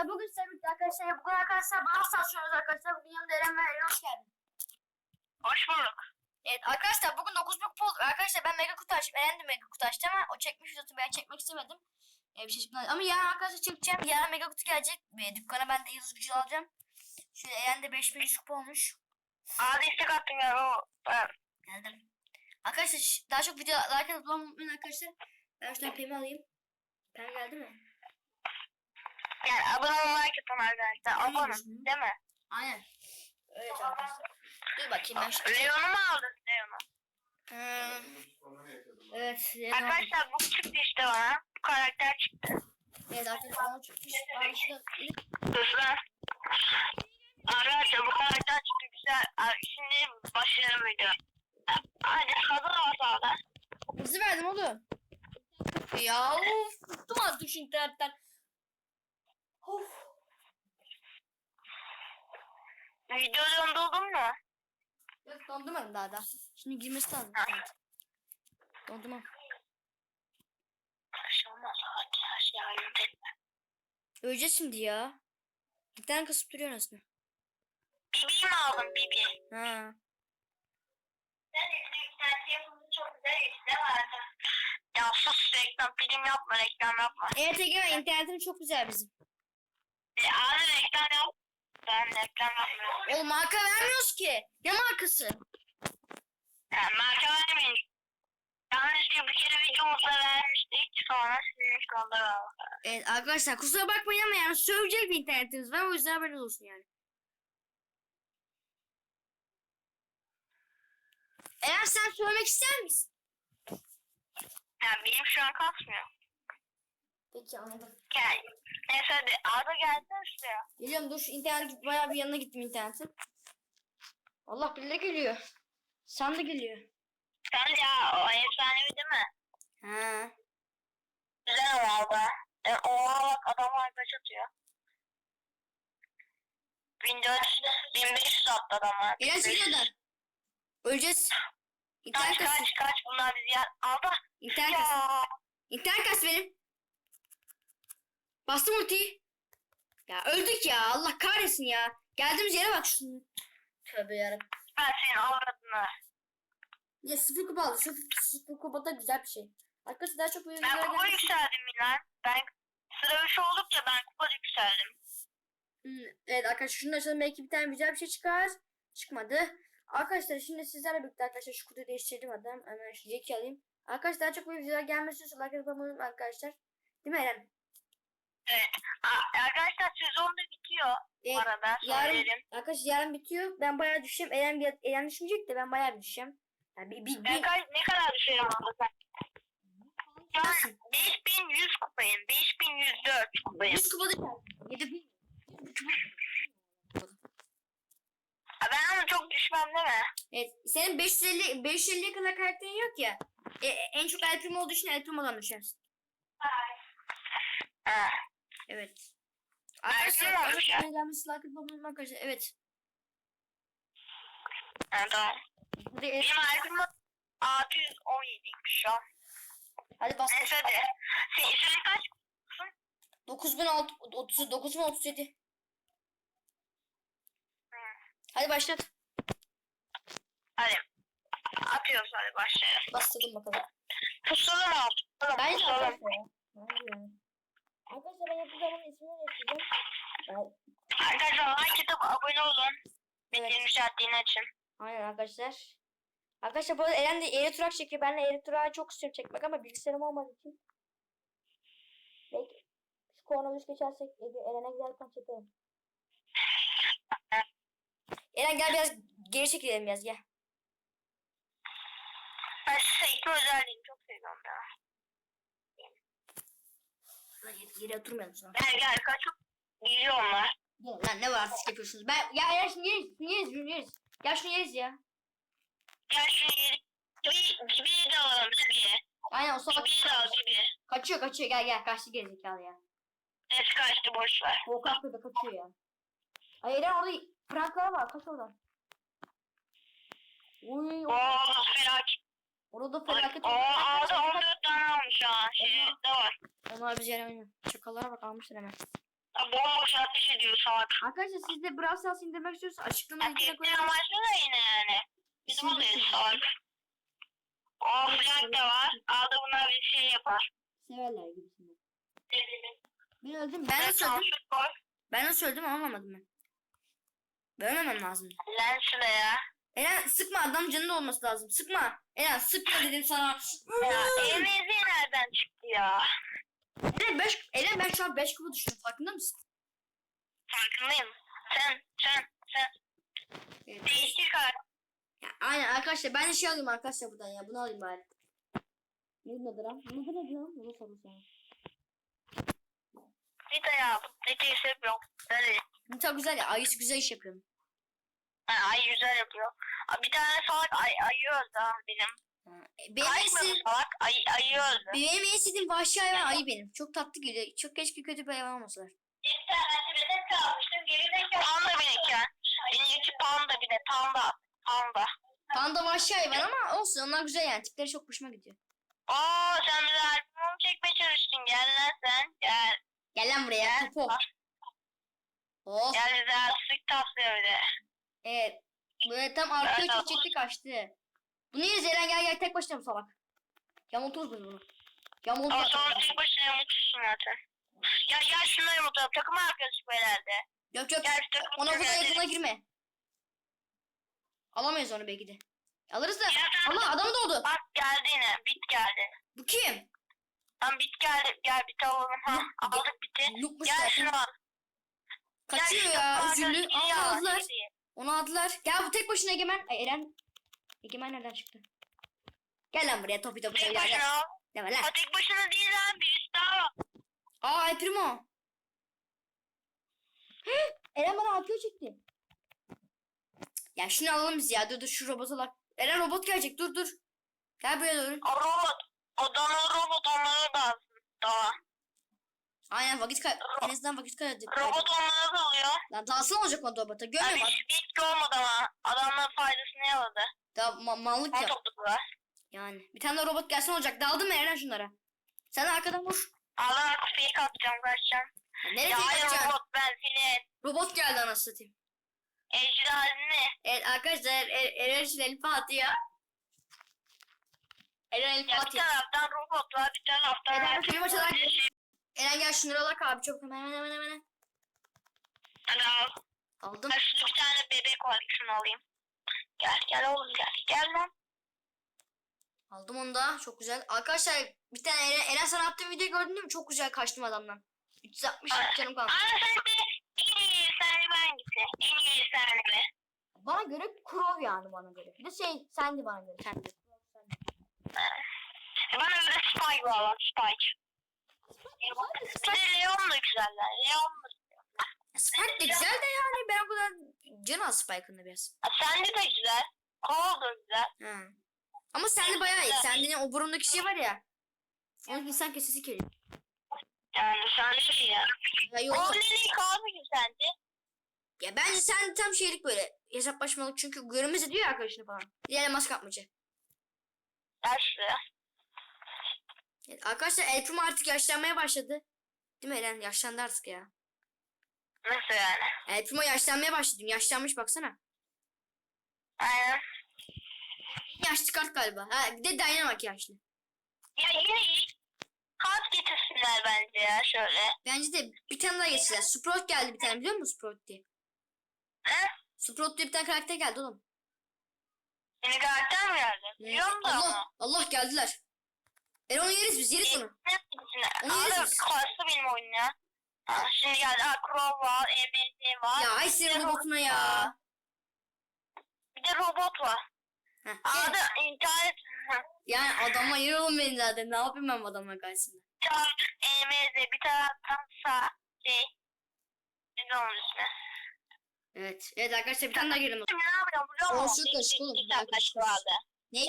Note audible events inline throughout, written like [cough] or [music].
arkadaşlar bugün size birlikte arkadaşlar bugün arkadaşlar bağ satıyoruz arkadaşlar. Bugün yanımda Eren ve Eren hoş geldin. Hoş bulduk. Evet arkadaşlar bugün 9 bin kupa olduk. Arkadaşlar ben mega kutu açtım. Eren de mega kutu açtı ama o çekmiş videosu ben çekmek istemedim. Ee, bir şey çıkmadı. Ama yarın arkadaşlar çekeceğim. Yarın mega kutu gelecek. Ee, dükkana ben de yıldız gücü alacağım. Şöyle Eren de 5100 kupa olmuş. Abi istek attım ya o. Ben Geldim. Arkadaşlar daha çok video like abone olmayı arkadaşlar. Ben şuradan pemi alayım. Pem geldi mi? Yani abone olmayı yapın arkadaşlar. Abone değil mi? Aynen. Evet arkadaşlar. Dur bakayım ben şu... Leon'u mu aldın Leon'u? Hmm, evet. Aldım. Arkadaşlar bu çıktı işte bana. Bu karakter çıktı. Evet arkadaşlar bana. Şurada Hızlı. Arkadaşlar bu karakter çıktı güzel. Şimdi başlayalım video. Hadi hazır ol sağda. hızı verdim oğlum. Ya. Bıktım artık şu internetten. Of. Video dondurdun mu? Yok dondurmadım daha da. Şimdi girmesi lazım. Ha. Dondurmam. Şey. Hadi her. Öleceğiz şimdi ya. İnternet kasıp duruyor aslında. Bibi mi aldın Bibi? Ha. İnternet yapımı çok güzel işte vardı. Ya sus reklam film yapma reklam yapma. Evet Egemen internetin çok güzel bizim. E, abi reklam yap. Ben reklam yapmıyorum. Oğlum marka vermiyoruz ki. Ne markası? Yani marka vermeyin. Yanlışlıkla bir kere videomuza vermiştik. Sonra silmiş kaldı. Evet arkadaşlar kusura bakmayın ama yani sövecek bir internetimiz var. O yüzden haberiniz olsun yani. Eğer sen söylemek ister misin? Yani benim şu an kasmıyor. Peki anladım. Gel. Neyse hadi. Arda gelsin işte. Geliyorum dur internet bayağı bir yanına gittim internetin. Allah birileri geliyor. Sen de geliyor. Sen ya o efsanevi değil mi? Ha. Güzel o Arda. E, oha bak adamlar kaç atıyor. 1400, 1500 attı adamlar. İlaç 1500. gidiyorlar. Öleceğiz. İnternet Kaç kaç kaç bunlar bizi yer. Arda. İnternet kası. Ya. İnternet kası benim. Bastım ultiyi. Ya öldük ya. Allah kahretsin ya. Geldiğimiz yere bak şunu. Tövbe yarabbim. Ben senin avradını. Ya sıfır kupa aldı. Sıfır, sıfır kupa da güzel bir şey. Arkadaşlar daha çok böyle Ben kupa yükseldim Milan. Ben sıra 3 olduk ya ben kupa yükseldim. Hmm, Evet arkadaşlar şunu açalım belki bir tane güzel bir şey çıkar. Çıkmadı. Arkadaşlar şimdi sizlerle birlikte arkadaşlar şu kutuyu değiştirdim adam. Hemen şu Jack'i alayım. Arkadaşlar daha çok böyle videolar gelmesi için like abone olun arkadaşlar. Değil mi Eren? Evet. Aa, arkadaşlar sezon da bitiyor bu Evet, arada. yarın, Söyleyelim. arkadaşlar yarın bitiyor. Ben bayağı düşeceğim. Eren, bir, Eren düşmeyecek de ben bayağı bir düşeceğim. Yani bir, bir, Ben bir, kaç, ne kadar düşerim abla sen? Şu Nasıl? an 5100 kupayım. 5104 kupayım. 100 kupa değil. 7 bin. Ha, Ben ama çok düşmem değil mi? Evet. Senin 550 550'ye kadar karakterin yok ya. E, en çok El Primo olduğu için El Primo'dan düşersin. Evet. El olmuş ya. Gelmesi like olun arkadaşlar. Evet. Ha, tamam. Hadi, e, Benim albümüm 617'ymiş şu an. hadi bas. Neyse hadi. Sen, senin kaç? 9030 9037. Hı. Hadi başlat. Hadi. Atıyoruz hadi başlayalım. Bastırdım bakalım. Pusalım al. Pusalım. Bence pusalım. arkadaşlar. ya. Bence yani. Arkadaşlar ben yapacağım ismini. Ben, Arkadaşlar like atıp abone olun. Evet. Bildirim işaretliğini açın. aynen arkadaşlar. Arkadaşlar bu arada Eren de Eritrak çekiyor. Ben de Eritrağı çok istiyorum çekmek ama bilgisayarım olmadığı için. Belki şu koronavirüs geçersek Eren'e giderken çekerim. Eren gel biraz geri çekilelim biraz gel. Ben Seyit'in özelliğini çok seviyorum ya. Lan yere, oturmayalım sonra. Gel gel kaçıp geliyor onlar. Gel lan ne var artist yapıyorsunuz. Ben ya Eren şunu yeriz. Şunu yeriz. Şunu yeriz. Ya şunu yeriz ya. Gel şu yeri. Gibi, gibi de alalım gibi. Aynen o salak. Gibi de al gibi. Kaçıyor kaçıyor gel gel kaçtı gerizekalı ya. Neyse kaçtı boş ver. Korkak bebe kaçıyor ya. Ay Eren orada pranklar var kaç oradan. Uy o- Oo felaket. Orada felaket Oo aldı 14 tane almış ha. Şey de var. Onlar oynuyor. Çakallara bak almışlar hemen. Ya bomboş ateş ediyor salak. Arkadaşlar siz de Brawl Stars indirmek istiyorsanız açıklama linkine tekne koyarım. amaçlı da yine yani. Bizim şimdi. salak. O flank da var. Aldı buna bir şey yapar. Severler gibisinden. Ben öldüm. Ben nasıl öldüm? Ben nasıl öldüm anlamadım ben. Bölmemem lazım. Lens de ya. Eren sıkma adam canında olması lazım. Sıkma. Eren sıkma dedim sana. Ya nereden çıktı ya? Eren, beş, Eren ben şu an 5 kupa düştüm farkında mısın? Farkındayım. Sen, sen, sen. Evet. Değiştir karakter. Ya, aynen arkadaşlar ben de şey alayım arkadaşlar buradan ya bunu alayım bari. Ne nedir lan? Ne nedir lan? Bunu sana. Nita ya. Nita'yı seviyorum. Böyle. Nita güzel ya ayısı güzel iş yapıyorum. Ha, ay güzel yapıyor. Aa, Bir tane salak ay, ayı öldü ha benim. Ha, Benim sevdiğim, salak ay, ayı öldü. benim en sevdiğim vahşi hayvan ayı benim. Çok tatlı geliyor. Çok keşke kötü bir hayvan olmasalar. Bir tane bebek kalmıştım. Gerizekalı. Panda benimki. Benimki panda bir de panda. Panda. Panda vahşi hayvan ama olsun onlar güzel yani. Tipleri çok hoşuma gidiyor. Oo sen bize albüm çekmeye çalıştın. Gel lan sen. Gel. Gel lan buraya topo. Oh. Gel bize sık taslıyor bir de. Evet. Böyle tam arkaya Evet, çekti kaçtı. Bunu yeriz Eren gel gel tek başına mı salak? Yamulturuz biz bunu. Yamultur. Ama sonra tek başına yamutsun zaten. Ya gel şunları yamutalım. Takım arkadaşı bu herhalde. Yok yok. Gel Ona arkadaşı. yakına girme. Alamayız onu belki de. Alırız da. Ama adam doğdu. bak geldi yine. Bit geldi. Bu kim? Lan bit geldi. Gel bit alalım. Ha, aldık biti. Gel şunu al. Kaçıyor ya. takım Üzüldü. Onu aldılar. Gel bu tek başına Egemen. Ay, Eren. Egemen nereden çıktı? Gel lan buraya topi topi. Tek Gel başına. Deme lan. O tek başına değil lan. Bir üst daha var. Aa El Primo. [gasps] Eren bana atıyor çekti. Ya şunu alalım biz ya. Dur dur şu robotu alak. Eren robot gelecek. Dur dur. Gel buraya doğru. O robot. O dana robot onlara da. Daha. Aynen vakit kay... En azından vakit kaybettik. Robot onlara da alıyor. Lan dalsın olacak o robota. Görmüyor musun? hiç bitki olmadı ama. Adamların faydasını yaladı. Daha ma- mallık ya. Yani. Bir tane robot gelsin olacak. Daldın mı Eren şunlara? Sen arkadan vur. Allah fake atacağım kaçacağım. Ya nereye Ya hayır atacaksın? robot ben senin. Robot geldi anasını satayım. Ejderhalini. Evet arkadaşlar Er- Eren için el atıyor. Eren el Ya bir atıyor. taraftan robot var bir taraftan. Eren, film açarak- Şey, Eren gel şunları alak abi çok hemen hemen hemen hemen. Hadi al. Aldım. Ben şurada bir tane bebek var şunu alayım. Gel gel oğlum gel. Gel lan. Aldım onu da. Çok güzel. Arkadaşlar bir tane Eren, Eren sana attığım videoyu gördün değil mi? Çok güzel kaçtım adamdan. 360 Ay. canım kaldı. Ama sen de en iyi efsane hangisi? En iyi efsane mi? Bana göre Krov yani bana göre. Bir de şey sendi bana göre. Sendi. Bana göre Spike var Spike. Bir de Leon da güzeller. Leon da. Spike de güzel de yani ben o kadar canı az Spike'ın da biraz. Sende de güzel. Kol da güzel. Ha. Ama sendi bayağı iyi. Sendinin o burundaki şey var ya. Onun insan kesesi geliyor. Yani sen de iyi ya. Ya yok. O neyi kaldı sende? Ya bence sen tam şeylik böyle hesaplaşmalık çünkü görünmez ediyor ya arkadaşını falan. Diğer maske kapmacı. Yaşlı. Evet, arkadaşlar El Primo artık yaşlanmaya başladı. Değil mi Eren? Yaşlandı artık ya. Nasıl yani? El Primo yaşlanmaya başladı. Yaşlanmış baksana. Aynen. Yaşlı kart galiba. Ha, bir de Dynamite yaşlı. Ya yine. Kart getirsinler bence ya şöyle. Bence de bir tane daha geçtiler. Sprout geldi bir tane biliyor musun Sprout diye? He? Sprout diye bir tane karakter geldi oğlum. Yeni karakter mi geldi? Biliyorum da Allah, ama. Allah geldiler. Eren onu yeriz biz yeriz onu. Onu yeriz biz. kastı benim oyun ya. Ha, şimdi geldi. Ha, Crow var. EBT var. Ya ay senin robotuna ya. Bir de robot var. Heh, Abi gel. internet. Yani adama yer oğlum benim zaten. Ne yapayım ben bu adamla karşısında? Çarp, EMZ bir taraftan sağ. Şey. Ne onun ismi? Evet. Evet arkadaşlar bir tane daha girelim. Şimdi ne yapacağım biliyor musun? Olsun, karışık Bir- oğlum, bir daha tane karışık vardı. Ne?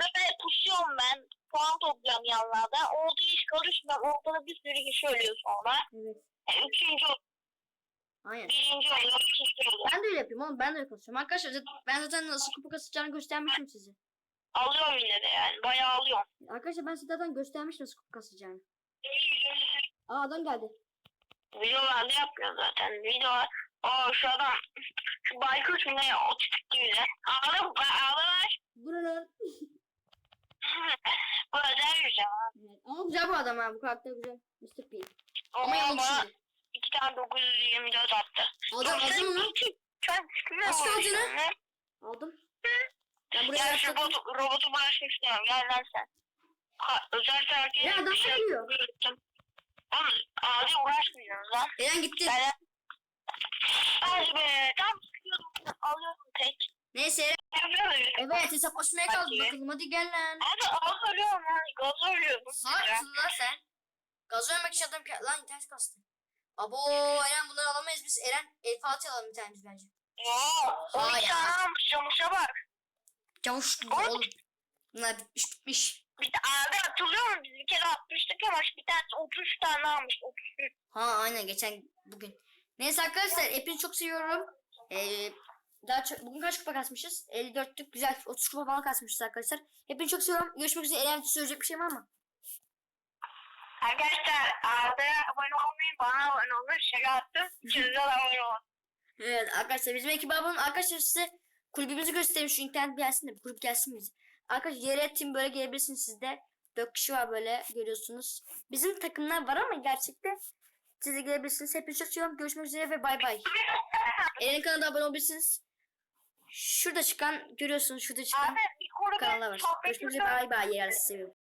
Böyle pushuyorum ben. Puan topluyorum yanlarda. Oldu iş karışmıyor. Ortada bir sürü kişi ölüyor sonra. Evet. E, Üçüncü, Aynen. birinci oluyor, ikinci oluyor. Ben de öyle yapıyorum oğlum. Ben de öyle konuşuyorum. Arkadaşlar zaten- ben zaten nasıl kupa kasacağını göstermiştim size. Alıyorum yine de yani. Bayağı alıyorum. Arkadaşlar ben size zaten göstermiştim nasıl kupa kasacağını. Aa adam geldi. Videolarda yapıyor zaten. Video o şu adam şu baykuş mu ne o tipik değil. Ağla ağlar. Bu ne lan? Bu özel şey. Evet. Ama güzel bu adam ha. Bu karakter güzel. Mr. P. Ama yanlış iki tane 924 attı. Onu. iki- Sen kimle Nasıl aldın lan? Aldım. Ben buraya Ya şu yaptım. robotu, bırakmak istiyorum. Gel lan sen. Ha, özel tercih Ya adam şey geliyor. Oğlum ağzı uğraşmayacağız lan. Eren gitti. Gel Az be. Tam sıkıyordum. Alıyorum tek. Neyse. Evet hesaplaşmaya kaldı Hadi. bakalım. Hadi gel lan. Abi az ölüyorum lan. Gaz ölüyorum. Salak mısın lan sen? Gaz vermek için adam lan internet kastı. Abo Eren bunları alamayız biz. Eren El Fatih alalım bir tane biz bence. Oo. Oha 12 ya. tane almış. Çamuşa bak. Çavuş gibi Oğlum. oğlum. Bunlar bitmiş bitmiş. Bir de abi hatırlıyor musun? Biz bir kere atmıştık ama bir tanesi 33 tane almış. 33. Ha aynen geçen bugün. Neyse arkadaşlar hepinizi çok seviyorum. Ee, daha çok, bugün kaç kupa kasmışız? 54'lük güzel 30 kupa falan kasmışız arkadaşlar. Hepinizi çok seviyorum. Görüşmek üzere. Eren söyleyecek bir şey var mı? Arkadaşlar Arda'ya abone olmayın. Bana abone olun. Şaka attım. De abone olun. Evet arkadaşlar bizim ekibe abone. Arkadaşlar size kulübümüzü göstereyim. Şu internet gelsin de bu kulüp gelsin bize. Arkadaşlar yere tim böyle gelebilirsiniz sizde. 4 kişi var böyle görüyorsunuz. Bizim takımlar var ama gerçekten siz de gelebilirsiniz. Hepinizi çok seviyorum. Görüşmek üzere ve bay bay. [laughs] Eren'in kanalına abone olabilirsiniz. Şurada çıkan görüyorsunuz şurada çıkan Abi kanallar var. Görüşmek üzere bay bay. Yerel seviyorum.